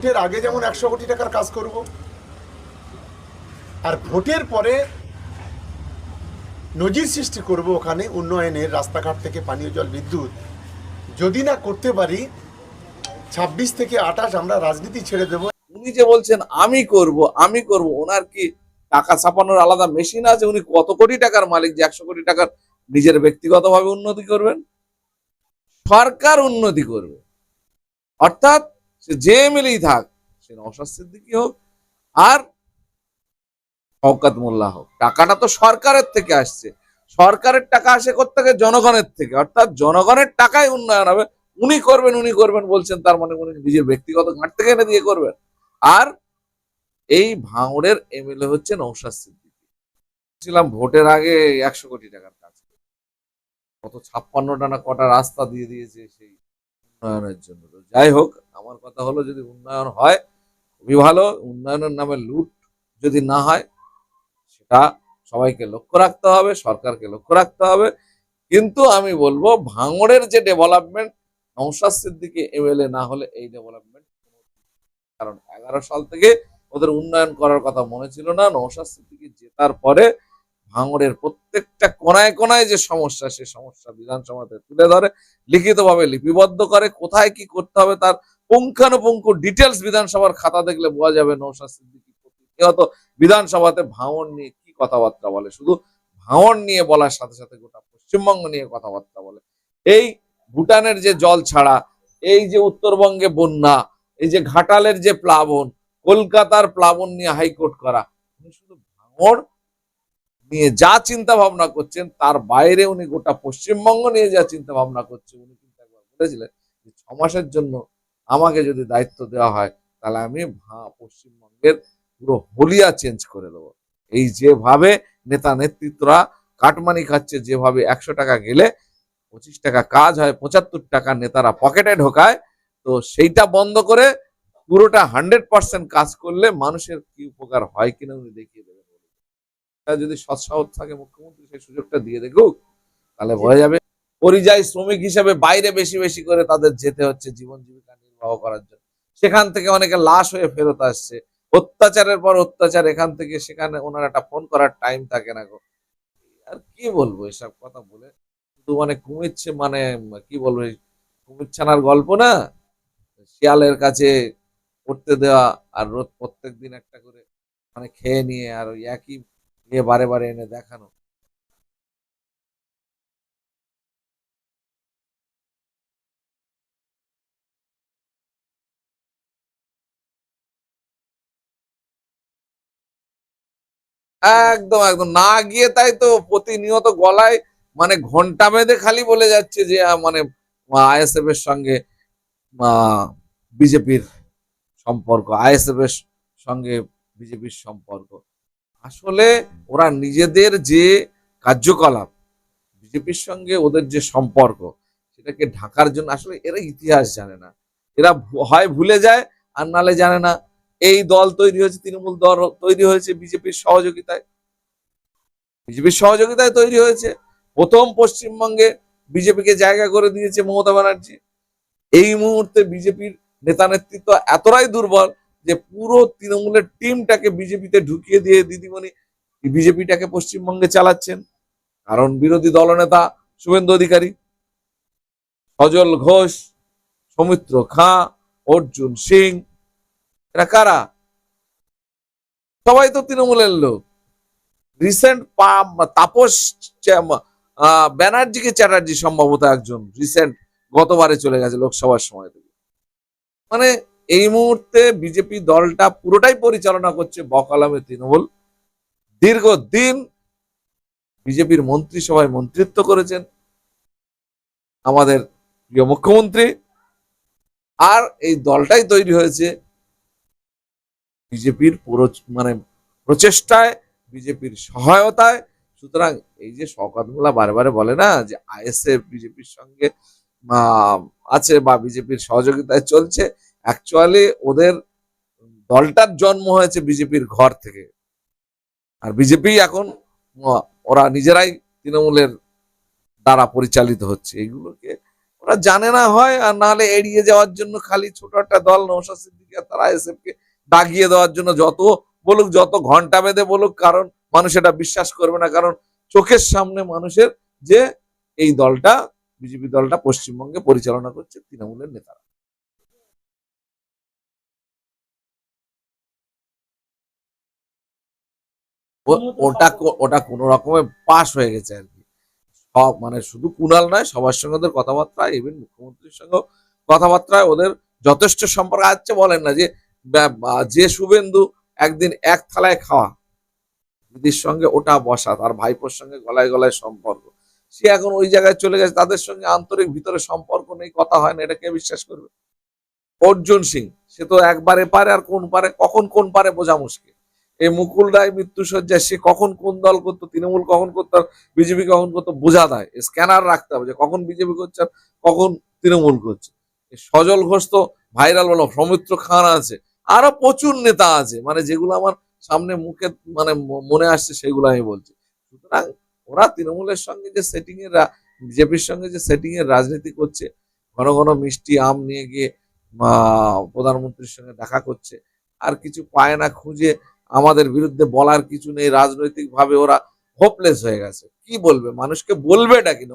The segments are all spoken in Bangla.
ভোটের আগে যেমন একশো কোটি টাকার কাজ করব, আর ভোটের পরে নজির সৃষ্টি করব ওখানে উন্নয়নের রাস্তাঘাট থেকে পানীয় জল, বিদ্যুৎ। যদি না করতে পারি, ছাব্বিশ থেকে আঠাশ আমরা রাজনীতি ছেড়ে দেব। উনি যে বলছেন, আমি করব আমি করব, ওনার কি টাকা ছাপানোর আলাদা মেশিন আছে? উনি কত কোটি টাকার মালিক যে একশো কোটি টাকার নিজের ব্যক্তিগতভাবে উন্নতি করবেন? সরকার উন্নতি করবে। অর্থাৎ সে যে এমএলএই থাক, সে নওশাদ সিদ্দিকী হোক আর শওকাত মোল্লা হোক। টাকাটা তো সরকারের থেকে আসছে। সরকারের টাকা আসে থেকে জনগণের থেকে। অর্থাৎ জনগণের টাকায় উন্নয়ন হবে। উনি করবেন উনি করবেন বলছেন, তার মানে উনি নিজের ব্যক্তিগত ঘাট থেকে এনে দিয়ে করবেন। আর এই ভাঙড়ের এমএলএ হচ্ছে নৌশাদ সিদ্দিকী। ছিলাম ভোটের আগে একশো কোটি টাকার কাজ। কত ছাপ্পান্নটা না কটা রাস্তা দিয়ে দিয়েছে সেই উন্নয়নের জন্য। যাই হোক, আমার কথা হলো যদি উন্নয়ন হয়, খুবই ভালো। উন্নয়নের নামে লুট যদি না হয়, সেটা সবাইকে লক্ষ্য রাখতে হবে, সরকারকে লক্ষ্য রাখতে হবে। কিন্তু আমি বলব, ভাঙড়ের যে ডেভেলপমেন্ট নৌশাদ সিদ্দিকী এমএলএ না হলে এই ডেভেলপমেন্ট কারণ এগারো সাল থেকে ওদের উন্নয়ন করার কথা মনে ছিল না। নৌশাদ সিদ্দিকী জেতার পরে ভাঙড়ের প্রত্যেকটা কোনায় কোনায় যে সমস্যা সে সমস্যা বিধানসভাতে তুলে ধরে, লিখিতভাবে লিপিবদ্ধ করে, কোথায় কি করতে হবে তার পুঙ্খানুপুঙ্খ ডিটেলস বিধানসভার খাতা দেখলে বোঝা যাবে নৌশাদ সিদ্দিকী প্রতিনিয়ত বিধানসভাতে ভাঙড় নিয়ে কি কথাবার্তা বলে। শুধু ভাঙড় নিয়ে বলার সাথে সাথে গোটা পশ্চিমবঙ্গ নিয়ে কথাবার্তা বলে। এই ভুটানের যে জল ছাড়া, এই যে উত্তরবঙ্গে বন্যা, এই যে ঘাটালের যে প্লাবন, কলকাতার প্লাবন নিয়ে হাইকোর্ট করা, শুধু ভাঙড় নিয়ে যা চিন্তা ভাবনা করছেন, তার বাইরে উনি গোটা পশ্চিমবঙ্গ নিয়ে যা চিন্তা ভাবনা করছে, উনি কিন্তু একবার বলেছিলেন যে ছ মাসের জন্য আমাকে যদি দায়িত্ব দেওয়া হয়, তাহলে আমি পশ্চিমবঙ্গের পুরো হলিয়া চেঞ্জ করে দেবো। এই যেভাবে নেতা নেতৃত্বরা কাটমানি খাচ্ছে, যেভাবে একশো টাকা গেলে পঁচিশ টাকা কাজ হয়, পঁচাত্তর টাকা নেতারা পকেটে ঢোকায়, তো সেইটা বন্ধ করে পুরোটা হান্ড্রেড পার্সেন্ট কাজ করলে মানুষের কি উপকার হয় কিনা উনি দেখিয়ে দেবেন। যদি সৎসাহস থাকে মুখ্যমন্ত্রী, সেই সুযোগটা দিয়ে দেখুক, তাহলে বোঝা যাবে পরিযায়ী শ্রমিক হিসেবে বাইরে বেশি বেশি করে তাদের যেতে হচ্ছে জীবন জীবিকা নির্বাহ করার জন্য। সেখান থেকে অনেকে লাশ হয়ে ফেরত আসছে। অত্যাচারের পর অত্যাচার, এখান থেকে সেখানে ওনার একটা ফোন করার টাইম থাকে না গো। আর কি বলব এসব কথা বলে? শুধু মানে কুমিরছে মানে কি বলব কুমির ছানার গল্প না? শিয়ালের কাছে পড়তে দেওয়া আর রোজ প্রত্যেক দিন একটা করে মানে খেয়ে নিয়ে আর ওই একই নিয়ে বারে বারে এনে দেখানো। একদম একদম। না গিয়ে তাই তো প্রতিনিয়ত গলায় মানে ঘণ্টা বেঁধে খালি বলে যাচ্ছে যে মানে আইএসএফ এর সঙ্গে বিজেপির সম্পর্ক আইএসএফ এর সঙ্গে বিজেপির সম্পর্ক। আসলে ওরা নিজেদের যে কার্যকলাপ, বিজেপির সঙ্গে ওদের যে সম্পর্ক, সেটাকে ঢাকার জন্য, আসলে এরা ইতিহাস জানে না। এরা হয় ভুলে যায় আর নালে জানে না। এই দল তৈরি হয়েছে, তৃণমূল দল তৈরি হয়েছে বিজেপির সহযোগিতায়। বিজেপির সহযোগিতায় তৈরি হয়েছে। প্রথম পশ্চিমবঙ্গে বিজেপিকে জায়গা করে দিয়েছে মমতা ব্যানার্জি। এই মুহূর্তে বিজেপির নেতা নেতৃত্ব এতটাই দুর্বল যে পুরো তৃণমূলের টিমটাকে বিজেপিতে ঢুকিয়ে দিয়ে দিদিমণি বিজেপিটাকে পশ্চিমবঙ্গে চালাচ্ছেন। কারণ বিরোধী দলনেতা শুভেন্দু অধিকারী সজল ঘোষ, সৌমিত্র খাঁ, অর্জুন সিং, এরা কারা? সবাই তো তৃণমূলের লোক। রিসেন্ট তাপস ব্যানার্জিকে চ্যাটার্জি সম্ভবত একজন রিসেন্ট গতবারে চলে গেছে লোকসভার সময় থেকে। মানে এই মুহূর্তে বিজেপি দলটা পুরোটাই পরিচালনা করছে বকালামে তৃণমূল। দীর্ঘদিন বিজেপির মন্ত্রিসভায় মন্ত্রিত্ব করেছেন আমাদের প্রিয় মুখ্যমন্ত্রী। আর এই দলটাই তৈরি হয়েছে বিজেপির পুরো মানে প্রচেষ্টায়, বিজেপির সহায়তায়। সুতরাং এই যে শওকত বারে বলে না যে আইএসএফ বিজেপির সঙ্গে আছে বা বিজেপির সহযোগিতায় চলছে অ্যাকচুয়ালি ওদের দলটার জন্ম হয়েছে বিজেপির ঘর থেকে। আর বিজেপি এখন ওরা নিজেরাই তৃণমূলের দ্বারা পরিচালিত হচ্ছে। এগুলোকে ওরা জানে না হয়, আর নাহলে এড়িয়ে যাওয়ার জন্য খালি ছোট একটা দল নৌশাদ সিদ্দিকী তারা কে দাগিয়ে দেওয়ার জন্য যত বলুক, যত ঘণ্টা বেঁধে বলুক, কারণ মানুষ এটা বিশ্বাস করবে না। কারণ চোখের সামনে মানুষের যে এই দলটা, বিজেপি দলটা পশ্চিমবঙ্গে পরিচালনা করছে তৃণমূলের নেতারা। ওটা ওটা কোনো রকমে পাশ হয়ে গেছে আর কি। সব মানে শুধু কুণাল নয়, সবার সঙ্গে ওদের কথাবার্তা ইভেন মুখ্যমন্ত্রীর সঙ্গে কথাবার্তায় ওদের যথেষ্ট সম্পর্ক আছে বলেন না যে যে শুভেন্দু একদিন এক থালায় খাওয়া, দিদির সঙ্গে ওটা বসা, তার ভাইপোর সঙ্গে গলায় গলায় সম্পর্ক। সে এখন ওই জায়গায় চলে গেছে, তাদের সঙ্গে আন্তরিক ভিতরে সম্পর্ক নেই, কথা হয় না, এটা কে বিশ্বাস করবে? অর্জুন সিং, সে তো একবারে পারে আর কোন পারে, কখন কোন পারে বোঝা মুশকিল। এই মুকুল রায় মৃত্যুসজ্জায় সে কখন কোন দল করতো, তৃণমূল কখন করতো, বিজেপি কখন করতো, বোঝা দেয় স্ক্যানার রাখতে হবে যে কখন বিজেপি করছে কখন তৃণমূল করছে। সজল ঘোষ তো ভাইরাল বলো, সৌমিত্র খান আছে, আরও প্রচুর নেতা আছে মানে যেগুলো আমার সামনে মুখে মানে মনে আসছে সেগুলো আমি বলছি। সুতরাং ওরা তৃণমূলের সঙ্গে যে সেটিং এর বিজেপির সঙ্গে যে সেটিং এর রাজনীতি করছে, ঘন ঘন মিষ্টি আম নিয়ে গিয়ে প্রধানমন্ত্রীর সঙ্গে দেখা করছে, আর কিছু পায় না খুঁজে আমাদের বিরুদ্ধে বলার কিছু নেই রাজনৈতিক ভাবে ওরা হোপলেস হয়ে গেছে। কি বলবে? মানুষকে বলবে ডাকি না?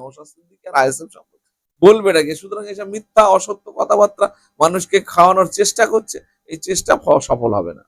দিকে আইএসএফ সম্পর্কে বলবে ডাকি সুতরাং এসব মিথ্যা, অসত্য কথাবার্তা মানুষকে খাওয়ানোর চেষ্টা করছে। এই চেষ্টা সফল হবে না।